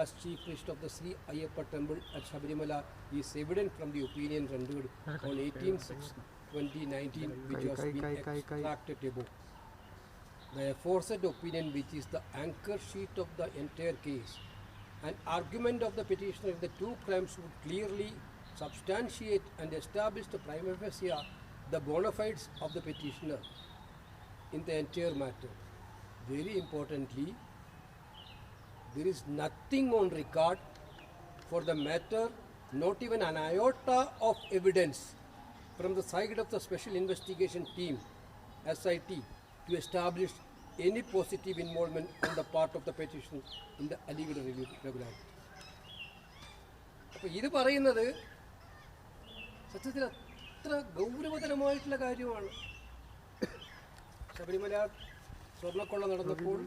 as chief priest of the Sri Ayyappa temple at Shabarimala is evident from the opinion rendered on 18 2019 which has been extracted above. The aforesaid opinion which is the anchor sheet of the entire case an argument of the petitioner in the two crimes would clearly substantiate and establish the prima facie the bona fides of the petitioner in the entire matter. Very importantly, there is nothing on record for the matter, not even an iota of evidence from the side of the Special Investigation Team, SIT, to establish any positive involvement on the part of the petition in the alleged irregularity. അപ്പോൾ ഇത് പറയുന്നത് സത്യത്തിൽ അത്ര ഗൗരവതരമായിട്ടുള്ള കാര്യമാണ് ശബരിമല സ്വർണക്കൊള്ള നടന്നപ്പോൾ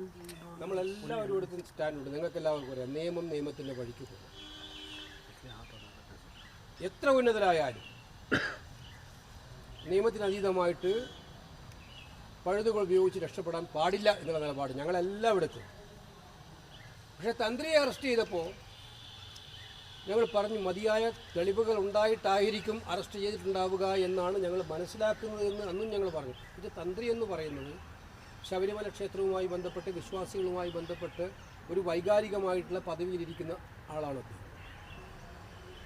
നമ്മളെല്ലാവരും എടുത്ത് സ്റ്റാൻഡുണ്ട്. നിങ്ങൾക്ക് എല്ലാവർക്കും അറിയാം. നിയമം നിയമത്തിന്റെ വഴിക്ക് പോകും. എത്ര ഉന്നതരായാലും നിയമത്തിനതീതമായിട്ട് പഴുതുകൾ ഉപയോഗിച്ച് രക്ഷപ്പെടാൻ പാടില്ല എന്നുള്ള നിലപാട് എടുത്തു. പക്ഷേ തന്ത്രിയെ അറസ്റ്റ് ചെയ്തപ്പോൾ ഞങ്ങൾ പറഞ്ഞു മതിയായ തെളിവുകൾ ഉണ്ടായിട്ടായിരിക്കും അറസ്റ്റ് ചെയ്തിട്ടുണ്ടാവുക എന്നാണ് ഞങ്ങൾ മനസ്സിലാക്കുന്നതെന്ന് അന്നും ഞങ്ങൾ പറഞ്ഞു. ഇത് തന്ത്രി എന്ന് പറയുന്നത് ശബരിമല ക്ഷേത്രവുമായി ബന്ധപ്പെട്ട് വിശ്വാസികളുമായി ബന്ധപ്പെട്ട് ഒരു വൈകാരികമായിട്ടുള്ള പദവിയിലിരിക്കുന്ന ആളാണ് അദ്ദേഹം.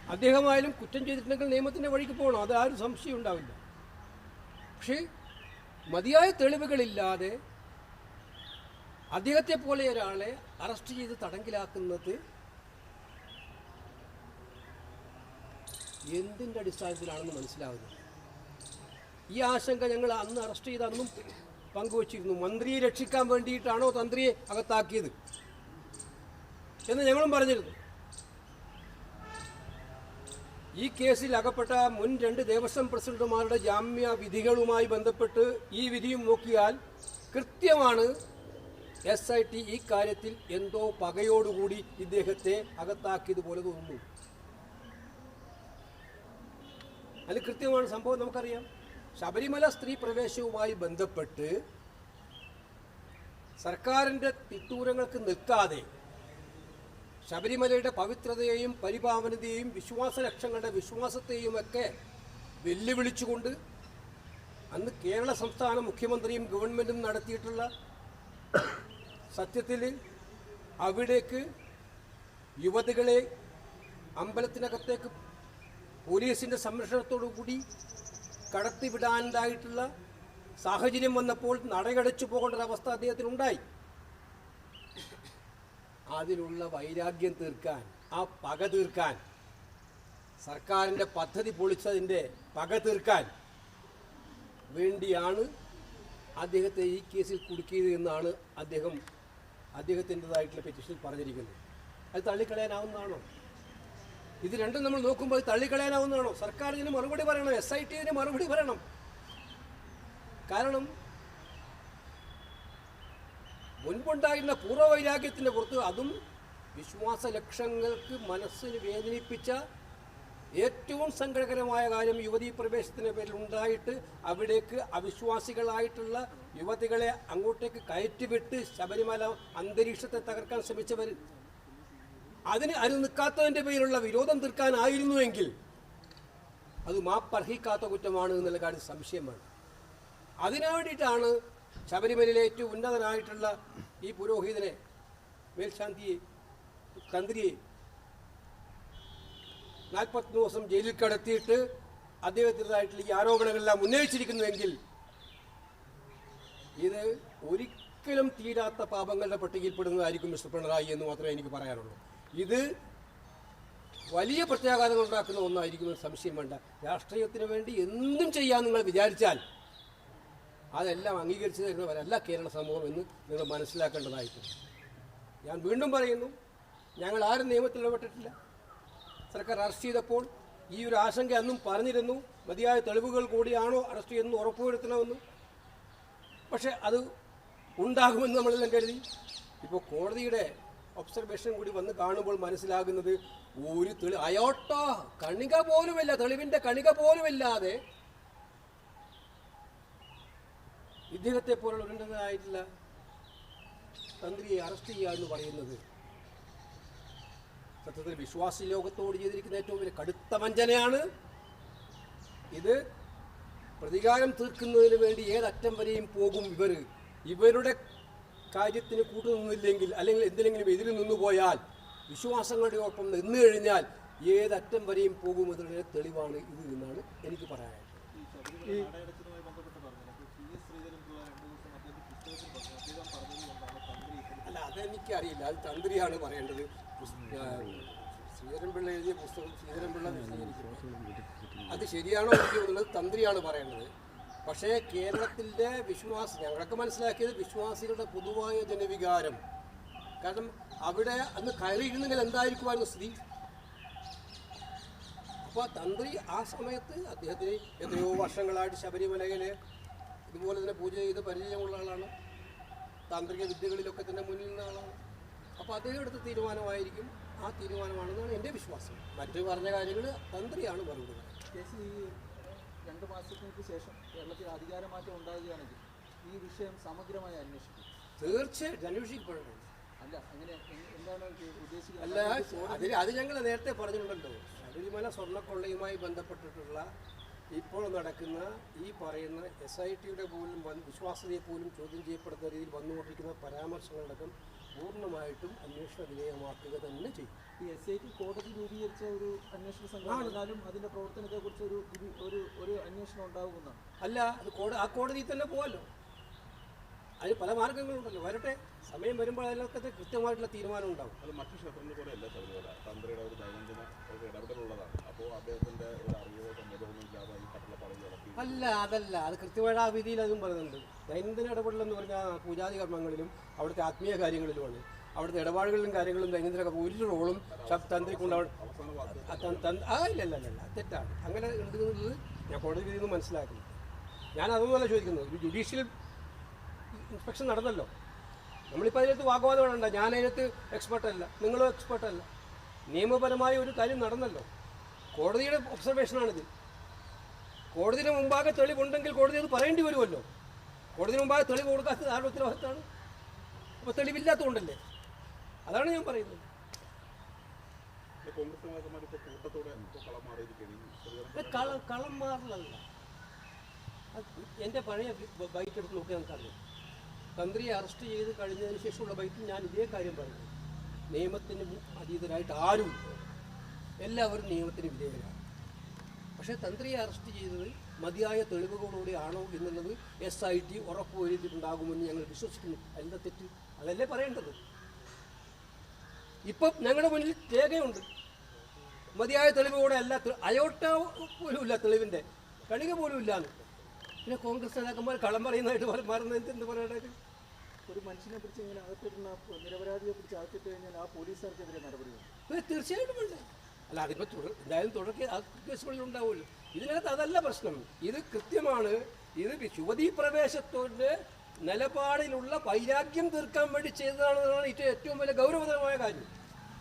അദ്ദേഹമായാലും കുറ്റം ചെയ്തിട്ടുണ്ടെങ്കിൽ നിയമത്തിന്റെ വഴിക്ക് പോകണം. അത് ആരും സംശയം ഉണ്ടാവില്ല. പക്ഷേ മതിയായ തെളിവുകളില്ലാതെ അദ്ദേഹത്തെ പോലെ ഒരാളെ അറസ്റ്റ് ചെയ്ത് തടങ്കിലാക്കുന്നത് എന്തിന്റെ അടിസ്ഥാനത്തിലാണെന്ന് മനസ്സിലാവുന്നത് ഈ ആശങ്ക ഞങ്ങൾ അന്ന് അറസ്റ്റ് ചെയ്ത അന്നും പങ്കുവച്ചിരുന്നു. മന്ത്രിയെ രക്ഷിക്കാൻ വേണ്ടിയിട്ടാണോ തന്ത്രിയെ അകത്താക്കിയത്? എന്ന് ഞങ്ങളും പറഞ്ഞിരുന്നു. ഈ കേസിൽ അകപ്പെട്ട മുൻ രണ്ട് ദേവസ്വം പ്രസിഡന്റുമാരുടെ ജാമ്യ വിധികളുമായി ബന്ധപ്പെട്ട് ഈ വിധിയും നോക്കിയാൽ കൃത്യമാണ് എസ് ഐ ടി ഈ കാര്യത്തിൽ എന്തോ പകയോടുകൂടി ഇദ്ദേഹത്തെ അകത്താക്കിയതുപോലെ തോന്നുന്നു. അതിൽ കൃത്യമാണ് സംഭവം നമുക്കറിയാം. ശബരിമല സ്ത്രീ പ്രവേശവുമായി ബന്ധപ്പെട്ട് സർക്കാരിന്റെ പിത്തൂരങ്ങൾക്ക് നിൽക്കാതെ ശബരിമലയുടെ പവിത്രതയെയും പരിപാവനതയെയും വിശ്വാസ ലക്ഷങ്ങളുടെ വിശ്വാസത്തെയും ഒക്കെ വെല്ലുവിളിച്ചുകൊണ്ട് അന്ന് കേരള സംസ്ഥാന മുഖ്യമന്ത്രിയും ഗവൺമെന്റും നടത്തിയിട്ടുള്ള സത്യത്തിൽ അവിടേക്ക് യുവതികളെ അമ്പലത്തിനകത്തേക്ക് പോലീസിന്റെ സംരക്ഷണത്തോടു കൂടി കടത്തിവിടാനുണ്ടായിട്ടുള്ള സാഹചര്യം വന്നപ്പോൾ നടയടച്ചു പോകേണ്ട ഒരു അവസ്ഥ അദ്ദേഹത്തിനുണ്ടായി. അതിലുള്ള വൈരാഗ്യം തീർക്കാൻ ആ പക തീർക്കാൻ സർക്കാരിന്റെ പദ്ധതി പൊളിച്ചതിന്റെ പക തീർക്കാൻ വേണ്ടിയാണ് അദ്ദേഹത്തെ ഈ കേസിൽ കുടുക്കിയത് എന്നാണ് അദ്ദേഹം അദ്ദേഹത്തിന്റെതായിട്ടുള്ള പെറ്റീഷനിൽ പറഞ്ഞിരിക്കുന്നത്. അത് തള്ളിക്കളയാനാവുന്നതാണോ? ഇത് രണ്ടും നമ്മൾ നോക്കുമ്പോൾ തള്ളിക്കളയാനാവുന്നതാണോ? സർക്കാർ ഇതിന് മറുപടി പറയണം എസ് ഐ ടി ഇതിന് മറുപടി പറയണം. കാരണം മുൻപുണ്ടായിരുന്ന പൂർവവൈരാഗ്യത്തിന്റെ പുറത്ത് അതും വിശ്വാസ ലക്ഷങ്ങൾക്ക് മനസ്സിന് വേദനിപ്പിച്ച ഏറ്റവും സങ്കടകരമായ കാര്യം യുവതീ പ്രവേശത്തിന്റെ പേരിൽ ഉണ്ടായിട്ട് അവിടേക്ക് അവിശ്വാസികളായിട്ടുള്ള യുവതികളെ അങ്ങോട്ടേക്ക് കയറ്റിവിട്ട് ശബരിമല അന്തരീക്ഷത്തെ തകർക്കാൻ ശ്രമിച്ചവർ അതിന് അരു നിൽക്കാത്തതിന്റെ പേരിലുള്ള വിരോധം തീർക്കാനായിരുന്നുവെങ്കിൽ അത് മാപ്പർഹിക്കാത്ത കുറ്റമാണ് എന്നുള്ള കാര്യം സംശയമാണ്. അതിനു വേണ്ടിയിട്ടാണ് ശബരിമലയിലെ ഏറ്റവും ഉന്നതനായിട്ടുള്ള ഈ പുരോഹിതനെ മേൽശാന്തിയെ തന്ത്രിയെ നാൽപ്പത്തി ദിവസം ജയിലിൽ കടത്തിയിട്ട് അദ്ദേഹത്തിന്റെതായിട്ടുള്ള ഈ ആരോപണങ്ങളെല്ലാം ഉന്നയിച്ചിരിക്കുന്നുവെങ്കിൽ ഇത് ഒരിക്കലും തീരാത്ത പാപങ്ങളുടെ പട്ടികയിൽപ്പെടുന്നതായിരിക്കും മിസ്റ്റർ പിണറായി എന്ന് മാത്രമേ എനിക്ക് പറയാനുള്ളൂ. ഇത് വലിയ പ്രത്യാഘാതങ്ങൾ ഉണ്ടാക്കുന്ന ഒന്നായിരിക്കുമെന്ന് സംശയം വേണ്ട. രാഷ്ട്രീയത്തിന് വേണ്ടി എന്തും ചെയ്യാൻ നിങ്ങൾ വിചാരിച്ചാൽ അതെല്ലാം അംഗീകരിച്ചു തരുന്നവരല്ല കേരള സമൂഹം എന്ന് നിങ്ങൾ മനസ്സിലാക്കേണ്ടതായിട്ടുണ്ട്. ഞാൻ വീണ്ടും പറയുന്നു ഞങ്ങൾ ആരും നിയമത്തിൽ ഇടപെട്ടിട്ടില്ല. സർക്കാർ അറസ്റ്റ് ചെയ്തപ്പോൾ ഈ ഒരു ആശങ്ക അന്നും പറഞ്ഞിരുന്നു. മതിയായ തെളിവുകൾ കൂടിയാണോ അറസ്റ്റ് ചെയ്തെന്ന് ഉറപ്പുവരുത്തണമെന്ന്. പക്ഷേ അത് ഉണ്ടാകുമെന്ന് നമ്മളെല്ലാം കരുതി. ഇപ്പോൾ കോടതിയുടെ ഒബ്സർവേഷൻ കൂടി വന്ന് കാണുമ്പോൾ മനസ്സിലാകുന്നത് ഒരു തെളി അയോട്ടോ കണിക പോലുമില്ല തെളിവിന്റെ കണിക പോലുമില്ലാതെ ഇദ്ദേഹത്തെ പോലുള്ള ഉന്നതനായിട്ടുള്ള തന്ത്രിയെ അറസ്റ്റ് ചെയ്യുക എന്ന് പറയുന്നത് സത്യത്തിൽ വിശ്വാസി ലോകത്തോട് ചെയ്തിരിക്കുന്ന ഏറ്റവും വലിയ കടുത്ത വഞ്ചനയാണ്. ഇത് പ്രതികാരം തീർക്കുന്നതിന് വേണ്ടി ഏതറ്റം വരെയും പോകും ഇവർ ഇവരുടെ കാര്യത്തിന് കൂട്ടുനിന്നില്ലെങ്കിൽ അല്ലെങ്കിൽ എന്തിനെങ്കിലും എതിര് നിന്നു പോയാൽ വിശ്വാസങ്ങളുടെ ഒപ്പം നിന്ന് കഴിഞ്ഞാൽ ഏതറ്റം വരെയും പോകുമെന്നുള്ള തെളിവാണ് ഇത് എന്നാണ് എനിക്ക് പറയാനുള്ളത്. ഈ അല്ല അതെനിക്കറിയില്ല. അത് തന്ത്രിയാണ് പറയേണ്ടത്. ശ്രീധരൻപിള്ള എഴുതിയ പുസ്തകം ശ്രീധരൻപിള്ള അത് ശരിയാണോ എന്നുള്ളത് തന്ത്രിയാണ് പറയേണ്ടത്. പക്ഷേ കേരളത്തിന്റെ വിശ്വാസം ഞങ്ങളൊക്കെ മനസ്സിലാക്കിയത് വിശ്വാസികളുടെ പൊതുവായ ജനവികാരം. കാരണം അവിടെ അന്ന് കയറിയിരുന്നെങ്കിൽ എന്തായിരിക്കുമായിരുന്നു സ്ഥിതി? അപ്പോൾ തന്ത്രി ആ സമയത്ത് അദ്ദേഹത്തിന് എത്രയോ വർഷങ്ങളായിട്ട് ശബരിമലയിൽ ഇതുപോലെ തന്നെ പൂജ ചെയ്ത് പരിചയമുള്ള ആളാണ്. താന്ത്രിക വിദ്യകളിലൊക്കെ തന്നെ മുന്നിൽ നിന്ന ആളാണ്. അപ്പോൾ അദ്ദേഹം എടുത്ത തീരുമാനമായിരിക്കും ആ തീരുമാനമാണെന്നാണ് എന്റെ വിശ്വാസം. മറ്റു പറഞ്ഞ കാര്യങ്ങൾ തന്ത്രിയാണ് മറുപടി രണ്ട് മാസങ്ങൾക്ക് ശേഷം കേരളത്തിൽ അധികാരമാറ്റം ഉണ്ടാകുകയാണെങ്കിൽ ഈ വിഷയം സമഗ്രമായി അന്വേഷിക്കും. തീർച്ചയായിട്ടും അന്വേഷിക്കപ്പെടണം അല്ല അങ്ങനെ എന്താണ് ഉദ്ദേശിക്കുന്നത് അല്ല അതിൽ അത് ഞങ്ങൾ നേരത്തെ പറഞ്ഞിട്ടുണ്ടല്ലോ. ശബരിമല സ്വർണക്കൊള്ളയുമായി ബന്ധപ്പെട്ടിട്ടുള്ള ഇപ്പോൾ നടക്കുന്ന ഈ പറയുന്ന എസ് ഐ ടിയുടെ പോലും വിശ്വാസ്യതയെ പോലും ചോദ്യം ചെയ്യപ്പെടുന്ന രീതിയിൽ വന്നുകൊണ്ടിരിക്കുന്ന പരാമർശങ്ങളടക്കം പൂർണമായിട്ടും അന്വേഷണ വിധേയമാക്കുക തന്നെ ചെയ്യും. ഈ എസ് ഐ ടി കോടതി രൂപീകരിച്ച ഒരു അന്വേഷണ സംഘം എന്നാലും അതിന്റെ പ്രവർത്തനത്തെക്കുറിച്ച് ഒരു വിധി- ഒരു ഒരു അന്വേഷണം ഉണ്ടാകുമെന്നാണ് അല്ല അത് കോടതി ആ കോടതിയിൽ തന്നെ പോകാമല്ലോ അതിന് പല മാർഗങ്ങളുണ്ടല്ലോ. വരട്ടെ. സമയം വരുമ്പോൾ അതിലൊക്കെ കൃത്യമായിട്ടുള്ള തീരുമാനം ഉണ്ടാവും. അത് മറ്റു ക്ഷേത്രങ്ങൾ പോലെയല്ല ശബരിമല തന്ത്രിയുടെ ഒരു ദൈനംദിന ഒരു ഇടപെടലുള്ളതാണ്. അപ്പോൾ അദ്ദേഹത്തിന്റെ ഒരു അറിവോ സമ്മതമൊന്നും ഇല്ലാതെ ഈ പറഞ്ഞു നടത്തി. അല്ല അതല്ല. അത് കൃത്യമായിട്ട് ആ വിധിയിൽ അതും പറയുന്നുണ്ട്. ദൈനംദിന ഇടപെടലെന്ന് പറഞ്ഞാൽ പൂജാതി കർമ്മങ്ങളിലും അവിടുത്തെ ആത്മീയ കാര്യങ്ങളിലുമാണ്. അവിടുത്തെ ഇടപാടുകളിലും കാര്യങ്ങളും ദൈനംദിന ഒരു റോളും തന്ത്രിക്കൊണ്ട് ആ ഇല്ല ഇല്ല ഇല്ല തെറ്റാണ്. അങ്ങനെ എന്നുള്ളത് ഞാൻ കോടതി വിധിയിൽ നിന്ന് മനസ്സിലാക്കുന്നു. ഞാൻ അതൊന്നുമല്ല ചോദിക്കുന്നത് ഒരു ജുഡീഷ്യൽ ഇൻസ്പെക്ഷൻ നടന്നല്ലോ. നമ്മളിപ്പോൾ അതിനകത്ത് വാഗ്വാദം വേണ്ട ഞാൻ അതിനകത്ത് എക്സ്പെർട്ട് അല്ല. നിങ്ങളും എക്സ്പെർട്ടല്ല നിയമപരമായ ഒരു കാര്യം നടന്നല്ലോ. കോടതിയുടെ ഒബ്സർവേഷനാണിത് കോടതിയുടെ മുമ്പാകെ തെളിവുണ്ടെങ്കിൽ കോടതി അത് പറയേണ്ടി വരുമല്ലോ. കോടതിന് മുമ്പാകെ തെളിവ് കൊടുക്കാത്തത് ആരുടെ ഉത്തരവാദിത്തമാണ്? അപ്പോൾ തെളിവില്ലാത്തതുകൊണ്ടല്ലേ? അതാണ് ഞാൻ പറയുന്നത്. കളം മാറലല്ല. എന്റെ പഴയ ബൈക്ക് എടുത്ത് നോക്കിയാൽ നമുക്കറിയാം തന്ത്രിയെ അറസ്റ്റ് ചെയ്ത് കഴിഞ്ഞതിന് ശേഷമുള്ള ബൈക്കിൽ ഞാൻ ഇതേ കാര്യം പറഞ്ഞു നിയമത്തിന് അതീതരായിട്ട് ആരും എല്ലാവരും നിയമത്തിന് വിധേയരാണ്. പക്ഷേ തന്ത്രിയെ അറസ്റ്റ് ചെയ്തത് മതിയായ തെളിവുകളോടെ ആണോ എന്നുള്ളത് എസ് ഐ ടി ഉറപ്പുവരുത്തിയിട്ടുണ്ടാകുമെന്ന് ഞങ്ങൾ വിശ്വസിക്കുന്നു. അതിന്റെ തെറ്റ്? അതല്ലേ പറയേണ്ടത്? ഇപ്പം ഞങ്ങളുടെ മുന്നിൽ രേഖയുണ്ട്. മതിയായ തെളിവുകൂടെ അല്ല അയോട്ട പോലും ഇല്ല തെളിവിന്റെ. കണിക പോലും ഇല്ലാന്ന് പിന്നെ കോൺഗ്രസ് നേതാക്കന്മാർ കളം പറയുന്നതായിട്ട് പറ- മാറുന്നത് എന്ത് പറയണത് ഒരു മനുഷ്യനെ പിടിച്ച് ഇങ്ങനെ അകത്തിടുന്ന നിരപരാധിയെ പിടിച്ച് അകത്തിട്ട് കഴിഞ്ഞാൽ ആ പോലീസുകാർക്കെതിരെ നടപടി തീർച്ചയായിട്ടും ഉണ്ട്. അല്ല അതിപ്പോ തുടർ എന്തായാലും തുടർക്കെ ആ കേസുകളിൽ ഉണ്ടാവുമല്ലോ. ഇതിനകത്ത് അതല്ല പ്രശ്നം. ഇത് കൃത്യമാണ്. ഇത് യുവതീ പ്രവേശത്തോടെ നിലപാടിലുള്ള വൈരാഗ്യം തീർക്കാൻ വേണ്ടി ചെയ്തതാണെന്നാണ് ഏറ്റവും ഏറ്റവും വലിയ ഗൗരവതരമായ കാര്യം.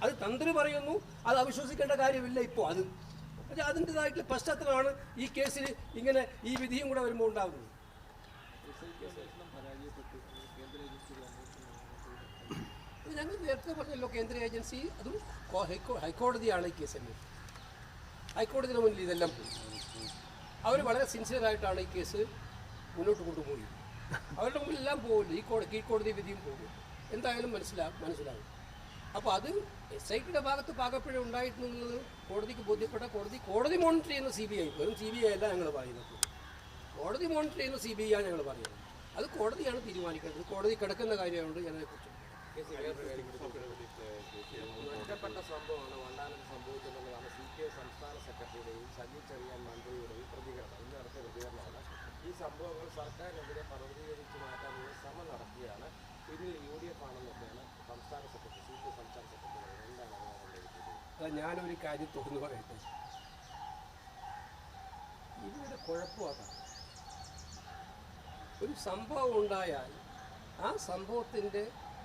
അത് തന്ത്രി പറയുന്നു അത് അവിശ്വസിക്കേണ്ട കാര്യമില്ല ഇപ്പോൾ അത്. പക്ഷേ അതിന്റെതായിട്ടുള്ള പശ്ചാത്തലമാണ് ഈ കേസിൽ ഇങ്ങനെ ഈ വിധിയും കൂടെ വരുമ്പോൾ ഉണ്ടാകുന്നത് ഞങ്ങൾ നേരത്തെ പറഞ്ഞല്ലോ കേന്ദ്ര ഏജൻസി അതും ഹൈക്കോടതിയാണ് ഈ കേസിൽ. ഹൈക്കോടതിയുടെ മുന്നിൽ ഇതെല്ലാം അവർ വളരെ സിൻസിയറായിട്ടാണ് ഈ കേസ് മുന്നോട്ട് കൊണ്ടുപോയി. അവരുടെ മുമ്പിലെല്ലാം പോകില്ല ഈ കോടതി കീഴ്ക്കോടതി വിധിയും പോകും എന്തായാലും മനസ്സിലാകും മനസ്സിലാകും. അപ്പോൾ അത് എസ് ഐ ടിയുടെ ഭാഗത്ത് പാകപ്പിഴ ഉണ്ടായിട്ടുള്ളത് കോടതിക്ക് ബോധ്യപ്പെട്ട കോടതി കോടതി മോണിറ്റർ ചെയ്യുന്ന സി ബി ഐ വെറും സി ബി ഐ അല്ല ഞങ്ങൾ പറയുന്നത്. കോടതി മോണിറ്റർ ചെയ്യുന്ന സി ബി ഐ ആണ് ഞങ്ങൾ പറയുന്നത്. അത് കോടതിയാണ് തീരുമാനിക്കേണ്ടത്. കോടതി കിടക്കുന്ന കാര്യമുണ്ട് ഞാനതിനെക്കുറിച്ച് ഒറ്റപ്പെട്ട സംഭവമാണ് വണ്ടാനത്ത് സംഭവിച്ചതെന്നുള്ളതാണ് സി പി ഐ സംസ്ഥാന സെക്രട്ടറിയുടെയും സജി ചെറിയാൻ മന്ത്രിയുടെയും പ്രതികരണം. ഇന്ന് നടത്തിയ പ്രതികരണമാണ്. ഈ സംഭവങ്ങൾ സർക്കാരിനെതിരെ പർവതീകരിച്ച് മാറ്റാനുള്ള ശ്രമം നടത്തിയാണ്. പിന്നിൽ യു ഡി എഫ് ആണെന്നൊക്കെയാണ് സംസ്ഥാന സെക്രട്ടറി സി പി സംസ്ഥാന സെക്രട്ടറി പറയുന്നത് എന്താണ് അതിനകത്ത് ഞാനൊരു കാര്യം തുറന്നു പറയട്ടെ. ഇവരുടെ കുഴപ്പം അതാണ് ഒരു സംഭവം ഉണ്ടായാൽ ആ സംഭവത്തിന്റെ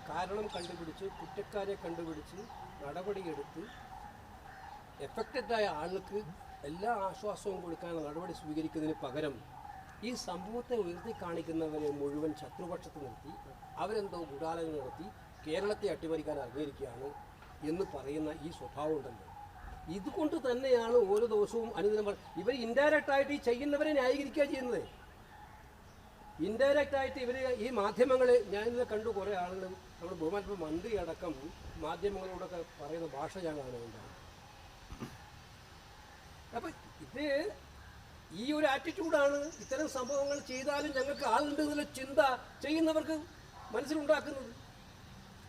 കാരണം കണ്ടുപിടിച്ച് കുറ്റക്കാരെ കണ്ടുപിടിച്ച് നടപടിയെടുത്ത് എഫക്റ്റഡായ ആൾക്ക് എല്ലാ ആശ്വാസവും കൊടുക്കാനുള്ള നടപടി സ്വീകരിക്കുന്നതിന് പകരം ഈ സംഭവത്തെ ഉയർത്തി കാണിക്കുന്നവരെ മുഴുവൻ ശത്രുപക്ഷത്ത് നിർത്തി അവരെന്തോ ഗൂഢാലോചന നടത്തി കേരളത്തെ അട്ടിമറിക്കാൻ ആഗ്രഹിക്കുകയാണ് എന്ന് പറയുന്ന ഈ സ്വഭാവം ഉണ്ടല്ലോ. ഇതുകൊണ്ട് തന്നെയാണ് ഓരോ ദിവസവും അനുദിനം ഇവർ ഇൻഡയറക്റ്റ് ആയിട്ട് ഈ ചെയ്യുന്നവരെ ന്യായീകരിക്കുക ചെയ്യുന്നത്. ഇൻഡയറക്റ്റ് ആയിട്ട് ഇവർ ഈ മാധ്യമങ്ങൾ ഞാനിന്ന് കണ്ടു കുറേ ആളുകൾ നമ്മുടെ ബഹുമാനപ്പെട്ട മന്ത്രി അടക്കം മാധ്യമങ്ങളോടൊക്കെ പറയുന്ന ഭാഷ ഞാൻ കാണുന്നുണ്ടാണ് അപ്പം ഇത് ഈ ഒരു ആറ്റിറ്റ്യൂഡാണ് ഇത്തരം സംഭവങ്ങൾ ചെയ്താലും ഞങ്ങൾക്ക് ആളുണ്ട് എന്നുള്ള ചിന്ത ചെയ്യുന്നവർക്ക് മനസ്സിലുണ്ടാക്കുന്നത്.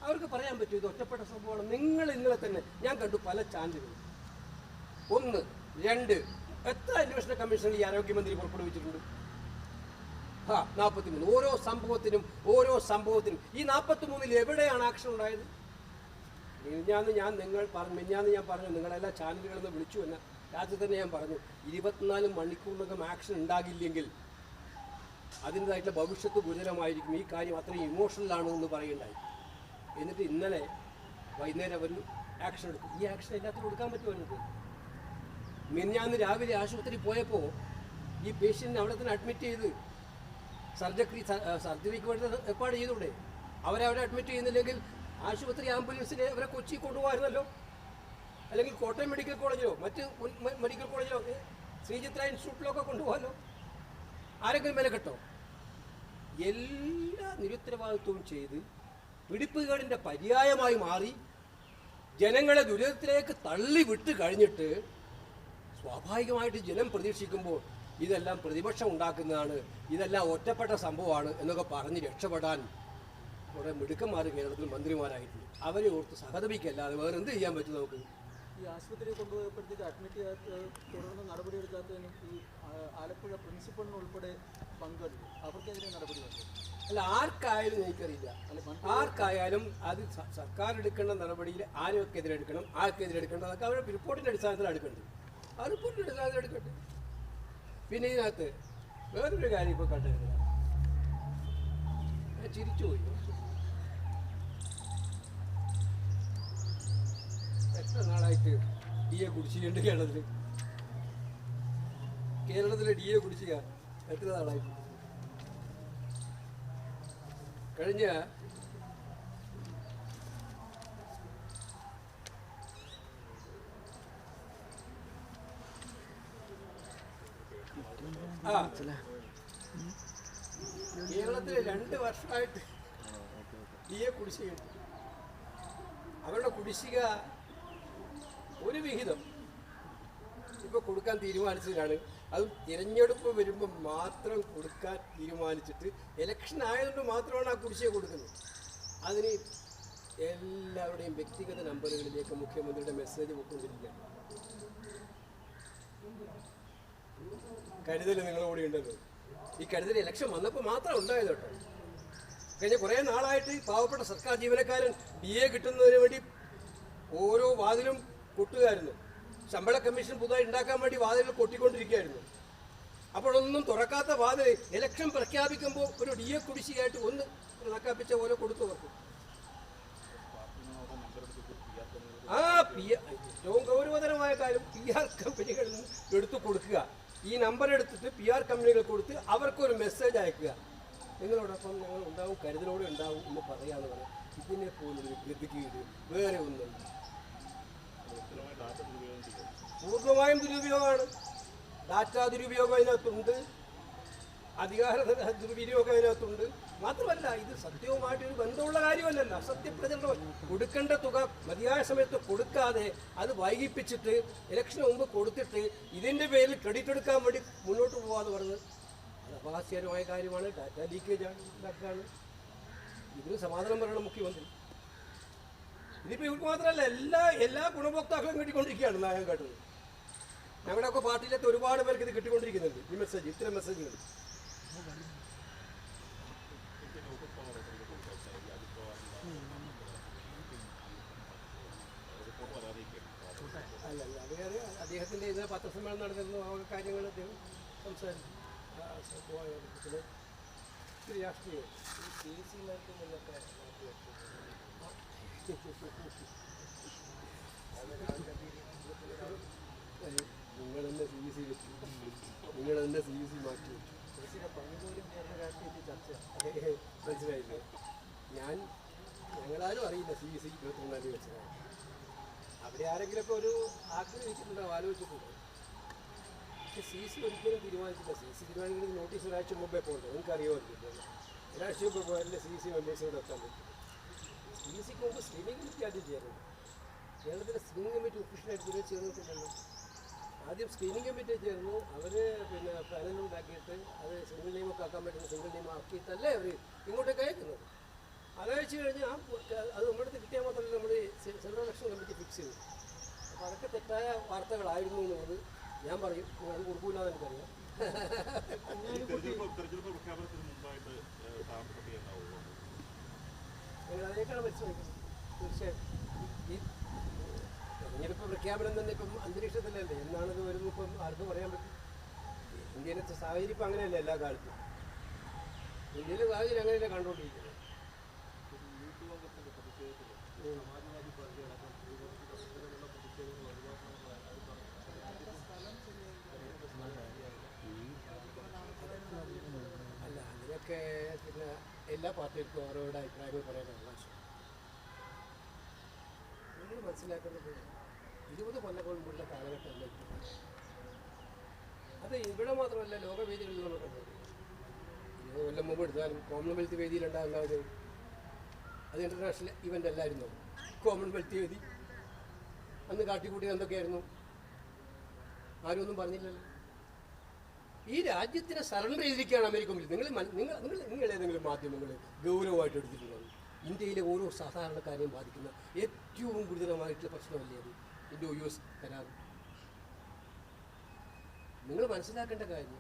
അവർക്ക് പറയാൻ പറ്റും ഇത് ഒറ്റപ്പെട്ട സംഭവമാണ്. നിങ്ങൾ ഇന്നലെ തന്നെ ഞാൻ കണ്ടു പല ചാനലുകളും. ഒന്ന് രണ്ട് എത്ര അന്വേഷണ കമ്മീഷൻ ഈ ആരോഗ്യമന്ത്രി പുറപ്പെടുവിച്ചിട്ടുണ്ട്? ആ നാൽപ്പത്തി മൂന്ന് ഓരോ സംഭവത്തിനും ഓരോ സംഭവത്തിനും. ഈ നാൽപ്പത്തി മൂന്നിൽ എവിടെയാണ് ആക്ഷൻ ഉണ്ടായത്? മിഞ്ഞാന്ന് ഞാൻ നിങ്ങൾ പറഞ്ഞു മിഞ്ഞാന്ന് ഞാൻ പറഞ്ഞു നിങ്ങളെല്ലാ ചാനലുകളിൽ നിന്ന് വിളിച്ചു എന്ന. രാത്രി തന്നെ ഞാൻ പറഞ്ഞു ഇരുപത്തിനാല് മണിക്കൂറിനകം ആക്ഷൻ ഉണ്ടാകില്ലെങ്കിൽ അതിന്റെതായിട്ടുള്ള ഭവിഷ്യത്ത് ഗുരുതരമായിരിക്കും. ഈ കാര്യം അത്രയും ഇമോഷണലാണ് എന്ന് പറയുണ്ടായി എന്നിട്ട് ഇന്നലെ വൈകുന്നേരം അവർ ആക്ഷൻ എടുക്കും ഈ ആക്ഷൻ എല്ലാത്തിനും എടുക്കാൻ പറ്റുമായിരുന്നു മിഞ്ഞാന്ന് രാവിലെ ആശുപത്രി പോയപ്പോൾ ഈ പേഷ്യന്റിനെ അവിടെ തന്നെ അഡ്മിറ്റ് ചെയ്ത് സർജറി സർജറിക്ക് വേണ്ടി ഏർപ്പാട് ചെയ്തൂടെ? അവരെ അവിടെ അഡ്മിറ്റ് ചെയ്യുന്നില്ലെങ്കിൽ ആശുപത്രി ആംബുലൻസിനെ അവരെ കൊച്ചി കൊണ്ടുപോകാമായിരുന്നല്ലോ. അല്ലെങ്കിൽ കോട്ടയം മെഡിക്കൽ കോളേജിലോ മറ്റ് മെഡിക്കൽ കോളേജിലോ ശ്രീചിത്ര ഇൻസ്റ്റിറ്റ്യൂട്ടിലൊക്കെ കൊണ്ടുപോകാലോ ആരെങ്കിലും മെനക്കെട്ടോ? എല്ലാ നിരുത്തരവാദിത്വവും ചെയ്ത് പിടിപ്പുകേടിന്റെ പര്യായമായി മാറി ജനങ്ങളെ ദുരിതത്തിലേക്ക് തള്ളി വിട്ട് കഴിഞ്ഞിട്ട് സ്വാഭാവികമായിട്ട് ജനം പ്രതീക്ഷിക്കുമ്പോൾ ഇതെല്ലാം പ്രതിപക്ഷം ഉണ്ടാക്കുന്നതാണ് ഇതെല്ലാം ഒറ്റപ്പെട്ട സംഭവമാണ് എന്നൊക്കെ പറഞ്ഞ് രക്ഷപ്പെടാൻ കുറേ മിടുക്കന്മാർ കേരളത്തിൽ മന്ത്രിമാരായിട്ടുണ്ട്. അവരെ ഓർത്ത് സഹതപിക്കല്ലാതെ വേറെ എന്ത് ചെയ്യാൻ പറ്റും നമുക്ക്? ഈ ആശുപത്രിയിൽ കൊണ്ടുപോയപ്പോഴത്തേക്ക് അഡ്മിറ്റ് ചെയ്യാത്ത തുടർന്ന് നടപടിയെടുക്കാത്തതിനും ഈ ആലപ്പുഴ പ്രിൻസിപ്പളിന് ഉൾപ്പെടെ പങ്കുണ്ട് അവർക്കെതിരെ നടപടി വന്നു. അല്ല ആർക്കായാലും എനിക്കറിയില്ല. ആർക്കായാലും അത് സർക്കാർ എടുക്കേണ്ട നടപടിയിൽ ആരൊക്കെതിരെ എടുക്കണം ആർക്കെതിരെ എടുക്കണം അതൊക്കെ അവരുടെ റിപ്പോർട്ടിന്റെ അടിസ്ഥാനത്തിൽ എടുക്കേണ്ടത്. ആ റിപ്പോർട്ടിന്റെ അടിസ്ഥാനത്തിൽ എടുക്കട്ടെ പിന്നെ ഇതിനകത്ത് വേറൊരു കാര്യം ഇപ്പോൾ കണ്ടിരുന്നു ഞാൻ എത്ര നാളായിട്ട് ഡി എ കുടിശ്ശികയുണ്ട് കേരളത്തിൽ കേരളത്തിലെ ഡി എ കുടിശ്ശിക എത്ര നാളായിട്ട് കഴിഞ്ഞ ആ കേരളത്തിൽ രണ്ട് വർഷമായിട്ട് ഡി എ കുടിശ്ശികയുണ്ട് അവരുടെ കുടിശ്ശിക ഒരു വിഹിതം. ഇപ്പൊ കൊടുക്കാൻ തീരുമാനിച്ചതാണ് അത് തിരഞ്ഞെടുപ്പ് വരുമ്പോൾ മാത്രം കൊടുക്കാൻ തീരുമാനിച്ചിട്ട് ഇലക്ഷൻ ആയതുകൊണ്ട് മാത്രമാണ് ആ കുടിശ്ശിക കൊടുക്കുന്നത്. അതിന് എല്ലാവരുടെയും വ്യക്തിഗത നമ്പറുകളിലേക്ക് മുഖ്യമന്ത്രിയുടെ മെസ്സേജ് പോയിക്കൊണ്ടിരിക്കുകയാണ്. കരുതൽ നിങ്ങളോട് ഉണ്ടല്ലോ. ഈ കരുതൽ ഇലക്ഷൻ വന്നപ്പോൾ മാത്രം ഉണ്ടായത് കേട്ടോ. കഴിഞ്ഞ കുറേ നാളായിട്ട് പാവപ്പെട്ട സർക്കാർ ജീവനക്കാരൻ ബി എ കിട്ടുന്നതിന് വേണ്ടി ഓരോ വാതിലും കൊട്ടുകയായിരുന്നു ശമ്പള കമ്മീഷൻ പുതുതായി ഉണ്ടാക്കാൻ വേണ്ടി വാതിലുകൾ കൊട്ടിക്കൊണ്ടിരിക്കുകയായിരുന്നു. അപ്പോഴൊന്നും തുറക്കാത്ത വാതിൽ ഇലക്ഷൻ പ്രഖ്യാപിക്കുമ്പോൾ ഒരു ഡി എ കുടിശ്ശികയായിട്ട് ഒന്ന് നക്കാപ്പിച്ച പോലെ കൊടുത്തു നോക്കും ആ പി ഏറ്റവും ഗൗരവതരമായ കാര്യം പി ആർ കമ്പനികളിൽ നിന്ന് എടുത്തു കൊടുക്കുക. ഈ നമ്പർ എടുത്തിട്ട് പി ആർ കമ്പനികൾ കൊടുത്ത് അവർക്കൊരു മെസ്സേജ് അയക്കുക. നിങ്ങളോടൊപ്പം ഞങ്ങൾ ഉണ്ടാവും കരുതലോടെ ഉണ്ടാവും എന്ന് പറയാമെന്ന് പറയാം പോലും ഗതികേട് വേറെ ഒന്നും പൂർണമായും ദുരുപയോഗമാണ്. ഡാറ്റ ദുരുപയോഗം അതിനകത്തുണ്ട്. അധികാര ദുരുപയോഗം അതിനകത്തുണ്ട്. മാത്രമല്ല ഇത് സത്യവുമായിട്ട് ഒരു ബന്ധമുള്ള കാര്യമല്ലല്ലോ. അസത്യപ്രചരണം കൊടുക്കേണ്ട തുക മതിയായ സമയത്ത് കൊടുക്കാതെ അത് വൈകിപ്പിച്ചിട്ട് ഇലക്ഷന് മുമ്പ് കൊടുത്തിട്ട് ഇതിന്റെ പേരിൽ ക്രെഡിറ്റ് എടുക്കാൻ വേണ്ടി മുന്നോട്ട് പോകാന്ന് പറഞ്ഞത് അപഹാസ്യകരമായ കാര്യമാണ്. ഡാറ്റ ലീക്കേജ് ഉണ്ടാക്കുകയാണ് ഇതിന് സമാധാനം പറയണം മുഖ്യമന്ത്രി. ഇതിപ്പോൾ ഇവർക്ക് മാത്രമല്ല എല്ലാ എല്ലാ ഗുണഭോക്താക്കളും കിട്ടിക്കൊണ്ടിരിക്കുകയാണ് നായകം കാട്ടുന്നത് ഞങ്ങളുടെയൊക്കെ പാർട്ടിയിലത്തെ ഒരുപാട് പേർക്ക് ഇത് കിട്ടിക്കൊണ്ടിരിക്കുന്നുണ്ട് ഈ മെസ്സേജ് ഇത്തരം മെസ്സേജുകൾ അല്ല അല്ല അദ്ദേഹത്തിന്റെ ഇത് പത്രസമ്മേളനം നടന്നിരുന്നു ആ കാര്യങ്ങൾ അദ്ദേഹം സംസാരിച്ചു രാഷ്ട്രീയം പി സി മാർക്ക് നിന്നൊക്കെ മാറ്റി വെച്ചു നിങ്ങൾ ഞാൻ ഞങ്ങളാരും അറിയില്ല സി സി ഇരുപത്തിമൂന്നാം തീയതി അവിടെ ആരെങ്കിലുമൊക്കെ ഒരു ആഗ്രഹിച്ചിട്ടുണ്ടാവും ആലോചിച്ചിട്ടുണ്ടോ? പക്ഷെ സി സി ഒരിക്കലും തീരുമാനിച്ചില്ല സി സി തീരുമാനിക്കുന്നത് നോട്ടീസ് ഒരാഴ്ച മുമ്പേ പോകണ്ടേ? നിങ്ങൾക്ക് അറിയുമല്ലോ ഒരാഴ്ച മുമ്പ് പോയാലേ സി സി മെമ്പേഴ്സിനോട് എത്താൻ പറ്റും. സി സിക്ക് മുമ്പ് സ്ക്രീനിങ് കമ്മിറ്റി ആദ്യം ചേരണം കേരളത്തിലെ സ്ക്രീനിങ് കമ്മിറ്റി ഒഫീഷ്യലായിട്ട് ഇതുവരെ ചേർന്നിട്ടില്ലല്ലോ. ആദ്യം സ്ക്രീനിങ് കമ്മിറ്റി ചേർന്നു. അവർ പിന്നെ പാനൽ ഉണ്ടാക്കിയിട്ട് അത് സിംഗിൾ നെയിമൊക്കെ ആക്കാൻ പറ്റുന്ന സിംഗിൾ നെയിം ആക്കിയിട്ടല്ലേ അവർ ഇങ്ങോട്ടേക്ക് അയക്കുന്നത്. അതയച്ചു കഴിഞ്ഞാൽ പു- അത് നമ്മുടെ അടുത്ത് കിട്ടിയാൽ മാത്രമല്ല നമ്മൾ സെൻട്രൽ ഇലക്ഷൻ കമ്മിറ്റി ഫിക്സ് ചെയ്തു അപ്പോൾ അതൊക്കെ തെറ്റായ വാർത്തകളായിരുന്നു എന്നുള്ളത് ഞാൻ പറയും. നിങ്ങൾ കൊടുക്കൂലെന്ന് എനിക്കറിയാം. നിങ്ങൾ അതിനേക്കാണ് പരിശ്രമിക്കുന്നത് തീർച്ചയായും ഈ തെരഞ്ഞെടുപ്പ് പ്രഖ്യാപനം തന്നെ ഇപ്പം അന്തരീക്ഷത്തിലല്ലേ? എന്നാണിത് വരുന്നത് ഇപ്പം ആർക്കും പറയാൻ പറ്റും ഇന്ത്യയിലെ സാഹചര്യം ഇപ്പം അങ്ങനെയല്ല എല്ലാ കാലത്തും? ഇന്ത്യയിലെ സാഹചര്യം അങ്ങനെയല്ല കണ്ടുകൊണ്ടിരിക്കുന്നത്? അല്ല അതിനൊക്കെ പിന്നെ എല്ലാ പാർട്ടികൾക്കും അവരവരുടെ അഭിപ്രായങ്ങൾ പറയാനുള്ള നിങ്ങൾ മനസ്സിലാക്കേണ്ടത് ഇരുപത് കൊല്ലം മുമ്പുള്ള കാലഘട്ടമല്ല? അത് ഇവിടെ മാത്രമല്ല ലോകവേദികളിൽ നമ്മൾ കണ്ടത്. ഇരുപത് കൊല്ലം മുമ്പ് എടുത്താലും കോമൺവെൽത്ത് വേദിയിലുണ്ടാകുന്നത് അത് ഇന്റർനാഷണൽ ഇവന്റ് അല്ലായിരുന്നു. കോമൺവെൽത്ത് വേദി. അന്ന് കാട്ടിക്കൂട്ടിയത് എന്തൊക്കെയായിരുന്നു? ആരും ഒന്നും പറഞ്ഞില്ലല്ലോ. ഈ രാജ്യത്തിനെ സറണ്ടർ ചെയ്തിരിക്കുകയാണ് അമേരിക്ക നിങ്ങൾ നിങ്ങൾ നിങ്ങൾ നിങ്ങൾ ഏതെങ്കിലും മാധ്യമങ്ങൾ ഗൗരവമായിട്ട് എടുത്തിട്ടുണ്ടോ? ഇന്ത്യയിലെ ഓരോ സാധാരണക്കാരെയും ബാധിക്കുന്ന ഏറ്റവും ഗുരുതരമായിട്ടുള്ള പ്രശ്നമല്ലേ അത്? ഇൻഡോ യു എസ് കരാർ. നിങ്ങൾ മനസ്സിലാക്കേണ്ട കാര്യം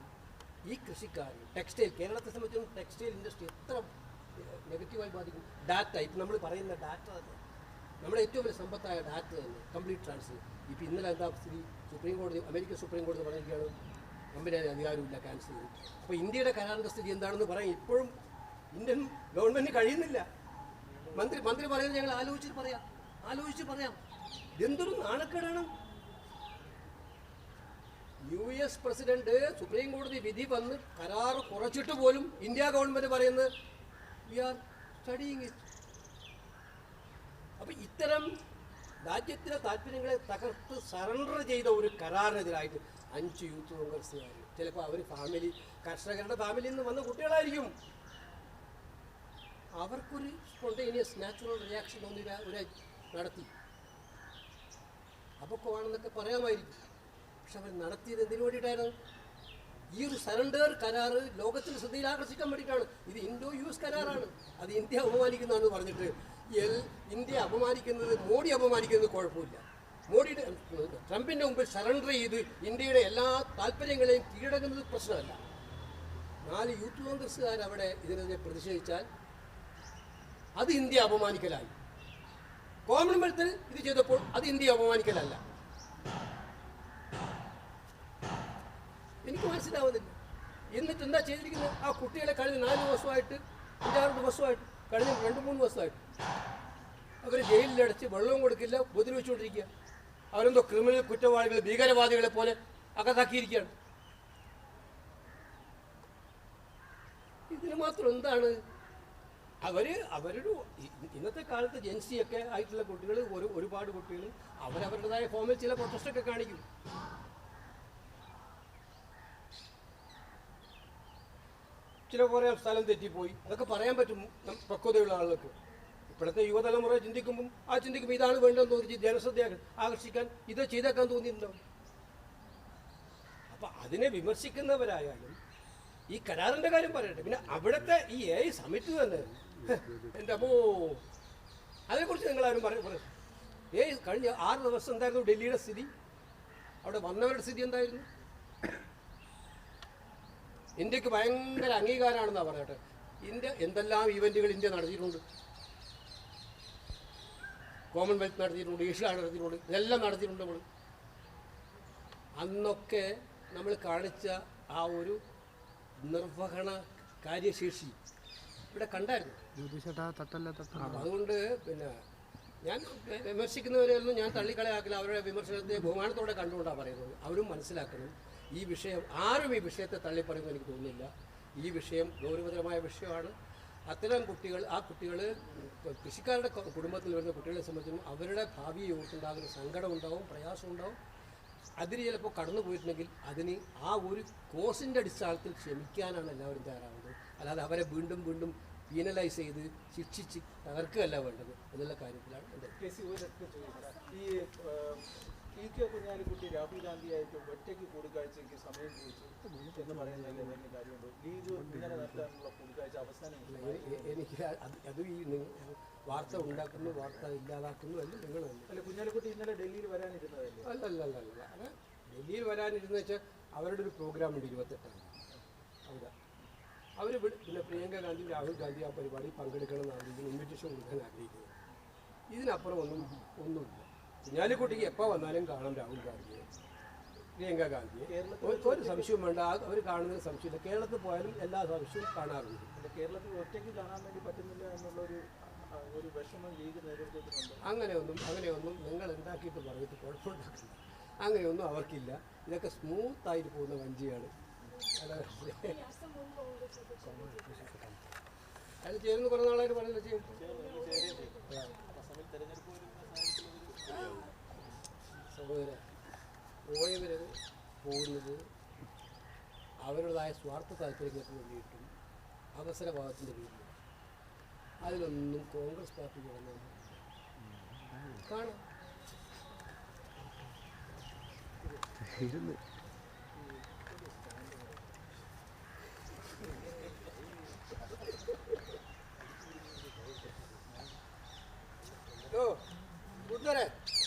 ഈ കൃഷിക്കാർ ടെക്സ്റ്റൈൽ കേരളത്തെ സംബന്ധിച്ചും ടെക്സ്റ്റൈൽ ഇൻഡസ്ട്രി എത്ര നെഗറ്റീവായി ബാധിക്കും? ഡാറ്റ ഇപ്പം നമ്മൾ പറയുന്ന ഡാറ്റ തന്നെ. നമ്മുടെ ഏറ്റവും വലിയ സമ്പത്തായ ഡാറ്റ തന്നെ കംപ്ലീറ്റ് ട്രാൻസ്ഫർ ഇപ്പം ഇന്നലെ എന്താ സ്ഥിതി? സുപ്രീം കോടതി അമേരിക്കൻ സുപ്രീം കോടതി പറഞ്ഞിരിക്കുകയാണ് കമ്പനി അധികാരമില്ല ക്യാൻസൽ ചെയ്തു അപ്പോൾ ഇന്ത്യയുടെ കരാറിന്റെ സ്ഥിതി എന്താണെന്ന് പറയാൻ ഇപ്പോഴും ഇന്ത്യൻ ഗവൺമെന്റ് കഴിയുന്നില്ല. മന്ത്രി മന്ത്രി പറയുന്നത് ഞങ്ങൾ ആലോചിച്ചിട്ട് പറയാം. ആലോചിച്ച് പറയാം. എന്തൊരു നാണക്കേടാണ്. യു എസ് പ്രസിഡന്റ് സുപ്രീം കോടതി വിധി വന്ന് കരാർ കുറച്ചിട്ട് പോലും ഇന്ത്യ ഗവൺമെന്റ് പറയുന്നത് അപ്പൊ ഇത്തരം രാജ്യത്തിലെ താല്പര്യങ്ങളെ തകർത്ത് സറണ്ടർ ചെയ്ത ഒരു കരാറിനെതിരായിട്ട് അഞ്ച് യൂത്ത് കോൺഗ്രസ്സുകാർ ചിലപ്പോൾ അവർ ഫാമിലി കർഷകരുടെ ഫാമിലിയിൽ നിന്ന് വന്ന കുട്ടികളായിരിക്കും. അവർക്കൊരു സ്പോണ്ടേനിയസ് നാച്ചുറൽ റിയാക്ഷൻ തോന്നി ഒരു- നടത്തി. അപക്വമാണെന്നൊക്കെ പറയാമായിരിക്കും. പക്ഷെ അവർ നടത്തിയത് എന്തിനു വേണ്ടിയിട്ടായിരുന്നു? ഈ ഒരു സറണ്ടർ കരാറ് ലോകത്തിന് ശ്രദ്ധയിൽ ആകർഷിക്കാൻ വേണ്ടിയിട്ടാണ്. ഇത് ഇൻഡോ യു എസ് കരാറാണ്. അത് ഇന്ത്യ അപമാനിക്കുന്നതെന്ന് പറഞ്ഞിട്ട് എൽ ഇന്ത്യ അപമാനിക്കുന്നത് മോഡി അപമാനിക്കുന്നത് കുഴപ്പമില്ല. മോഡിയുടെ ട്രംപിന്റെ മുമ്പിൽ സറണ്ടർ ചെയ്ത് ഇന്ത്യയുടെ എല്ലാ താല്പര്യങ്ങളെയും കീഴടങ്ങുന്നത് പ്രശ്നമല്ല. നാല് യൂത്ത് കോൺഗ്രസ്സുകാർ അവിടെ ഇതിനെതിരെ പ്രതിഷേധിച്ചാൽ അത് ഇന്ത്യ അപമാനിക്കലായി. കോമൺവെൽത്തിൽ ഇത് ചെയ്തപ്പോൾ അത് ഇന്ത്യ അപമാനിക്കലല്ല. എനിക്ക് മനസ്സിലാവുന്നില്ല. എന്നിട്ട് എന്താ ചെയ്തിരിക്കുന്നത്? ആ കുട്ടികളെ കഴിഞ്ഞ നാല് ദിവസമായിട്ട് അഞ്ചാറ് ദിവസമായിട്ട് കഴിഞ്ഞ രണ്ട് മൂന്ന് ദിവസമായിട്ട് അവർ ജയിലിലടച്ച് വെള്ളവും കൊടുക്കില്ല ഉപദ്രവിച്ചുകൊണ്ടിരിക്കുക അവരെന്തോ ക്രിമിനൽ കുറ്റവാളികൾ ഭീകരവാദികളെ പോലെ അകത്താക്കിയിരിക്കുകയാണ്. ഇതിന് മാത്രം എന്താണ് അവർ അവരൊരു ഇ- ഇന്നത്തെ കാലത്ത് ജെൻസിയൊക്കെ ആയിട്ടുള്ള കുട്ടികൾ ഒരു ഒരുപാട് കുട്ടികൾ അവരവരുടേതായ ഫോമിൽ ചില പ്രൊട്ടസ്റ്റൊക്കെ കാണിക്കും. ചില പറയാം സ്ഥലം തെറ്റിപ്പോയി. അതൊക്കെ പറയാൻ പറ്റും പക്വതയുള്ള ആളുകൾക്ക്. ഇപ്പോഴത്തെ യുവതലമുറ ചിന്തിക്കുമ്പം ആ ചിന്തിക്കുമ്പോൾ ഇതാണ് വേണ്ടതെന്ന് തോന്നി ജനശ്രദ്ധ ആകർഷിക്കാൻ ഇത് ചെയ്തേക്കാൻ തോന്നിയിട്ടുണ്ടാവും. അപ്പൊ അതിനെ വിമർശിക്കുന്നവരായാലും ഈ കരാറിന്റെ കാര്യം പറയട്ടെ. പിന്നെ അവിടുത്തെ ഈ എ സമിറ്റ് തന്നെ എന്റെ അപ്പോ അതിനെക്കുറിച്ച് നിങ്ങൾ ആരും പറയും ഏ കഴിഞ്ഞ ആറ് ദിവസം എന്തായിരുന്നു ഡൽഹിയുടെ സ്ഥിതി? അവിടെ വന്നവരുടെ സ്ഥിതി എന്തായിരുന്നു? ഇന്ത്യയ്ക്ക് ഭയങ്കര അംഗീകാരമാണെന്നാ പറയട്ടെ ഇന്ത്യ എന്തെല്ലാം ഇവന്റുകൾ ഇന്ത്യ നടത്തിയിട്ടുണ്ട്? കോമൺവെൽത്ത് നടത്തിയിട്ടുണ്ട് ഏഷ്യ നടത്തിയിട്ടുണ്ട് ഇതെല്ലാം നടത്തിയിട്ടുണ്ട് നമ്മൾ അന്നൊക്കെ നമ്മൾ കാണിച്ച ആ ഒരു നിർവഹണ കാര്യശേഷി ഇവിടെ കണ്ടായിരുന്നു. ജ്യോതിഷേട്ടാ തട്ടല്ല തട്ടല്ല. അതുകൊണ്ട് പിന്നെ ഞാൻ വിമർശിക്കുന്നവരെയൊന്നും ഞാൻ തള്ളിക്കളയാക്കില്ല. അവരുടെ വിമർശനത്തെ ബഹുമാനത്തോടെ കണ്ടുകൊണ്ടാണ് പറയുന്നത്. അവരും മനസ്സിലാക്കണം. ഈ വിഷയം ആരും ഈ വിഷയത്തെ തള്ളിപ്പറയുമെന്ന് എനിക്ക് തോന്നുന്നില്ല. ഈ വിഷയം ഗൗരവതരമായ വിഷയമാണ്. അത്തരം കുട്ടികൾ ആ കുട്ടികൾ കൃഷിക്കാരുടെ കുടുംബത്തിൽ വരുന്ന കുട്ടികളെ സംബന്ധിച്ചും അവരുടെ ഭാവി ഓർത്തുണ്ടാകുന്ന സങ്കടം ഉണ്ടാവും പ്രയാസം ഉണ്ടാവും അതിന് ചിലപ്പോൾ കടന്നു പോയിട്ടുണ്ടെങ്കിൽ അതിന് ആ ഒരു കോഴ്സിന്റെ അടിസ്ഥാനത്തിൽ ക്ഷമിക്കാനാണ് എല്ലാവരും തയ്യാറാവുന്നത്. അല്ലാതെ അവരെ വീണ്ടും വീണ്ടും പീനലൈസ് ചെയ്ത് ശിക്ഷിച്ച് തകർക്കുകയല്ല വേണ്ടത് എന്നുള്ള കാര്യത്തിലാണ് എന്റെ കെ സി ഒരൊക്കെ ഈ ഏഹ്, പി കെ കുഞ്ഞാലിക്കുട്ടി രാഹുൽ ഗാന്ധിയായിട്ട് ഒറ്റയ്ക്ക് കൂടിക്കാഴ്ചയ്ക്ക് സമയം ചോദിച്ചു. എന്ന് പറയുന്നതിൽ എന്തെങ്കിലും കാര്യമുണ്ടോ? ലീഗ് ഇങ്ങനെ നടത്താനുള്ള കൂടിക്കാഴ്ച അവസാനം എനിക്ക് അത് ഈ വാർത്ത ഉണ്ടാക്കുന്നു വാർത്ത ഇല്ലാതാക്കുന്നു അല്ല നിങ്ങൾ അല്ല കുഞ്ഞാലിക്കുട്ടി ഇന്നലെ ഡൽഹിയിൽ വരാനിരുന്നതല്ലേ? അല്ല അല്ല അല്ല അല്ല. ഡൽഹിയിൽ വരാനിരുന്ന വെച്ചാൽ അവരുടെ ഒരു പ്രോഗ്രാം ഉണ്ട് ഇരുപത്തെട്ടാണ് അവർ പിന്നെ പ്രിയങ്ക ഗാന്ധി രാഹുൽ ഗാന്ധി ആ പരിപാടി പങ്കെടുക്കണം എന്ന് ആഗ്രഹിക്കുന്നു ഇൻവിറ്റേഷൻ കൊടുക്കാൻ ആഗ്രഹിക്കുന്നത്. ഇതിനപ്പുറം ഒന്നും ഒന്നുമില്ല. കുഞ്ഞാലിക്കുട്ടിക്ക് എപ്പോൾ വന്നാലും കാണാം രാഹുൽ ഗാന്ധിയെ പ്രിയങ്ക ഗാന്ധിയെ. ഒരു- ഒരു സംശയവും വേണ്ട. അവർ കാണുന്നതിന് സംശയമില്ല. കേരളത്തിൽ പോയാലും എല്ലാ സംശയവും കാണാറുണ്ട്. കേരളത്തിൽ ഒറ്റയ്ക്ക് കാണാൻ വേണ്ടി പറ്റുന്നില്ല എന്നുള്ളൊരു ഒരു വിഷമം ലീഗ് നേതൃത്വത്തിനുണ്ട്. അങ്ങനെയൊന്നും അങ്ങനെയൊന്നും നിങ്ങൾ ഉണ്ടാക്കിയിട്ട് പറഞ്ഞിട്ട് കുഴപ്പമുണ്ടാക്കില്ല അങ്ങനെയൊന്നും അവർക്കില്ല. ഇതൊക്കെ സ്മൂത്തായിട്ട് പോകുന്ന വഞ്ചിയാണ്. പോയവർ പോകുന്നത് അവരുടേതായ സ്വാർത്ഥ താല്പര്യങ്ങൾക്ക് വേണ്ടിയിട്ടും അവസരഭാവത്തിന്റെ പേരിലും അതിലൊന്നും കോൺഗ്രസ് പാർട്ടി കിടന്നു കാണാം. ഇരുന്ന് Good at it.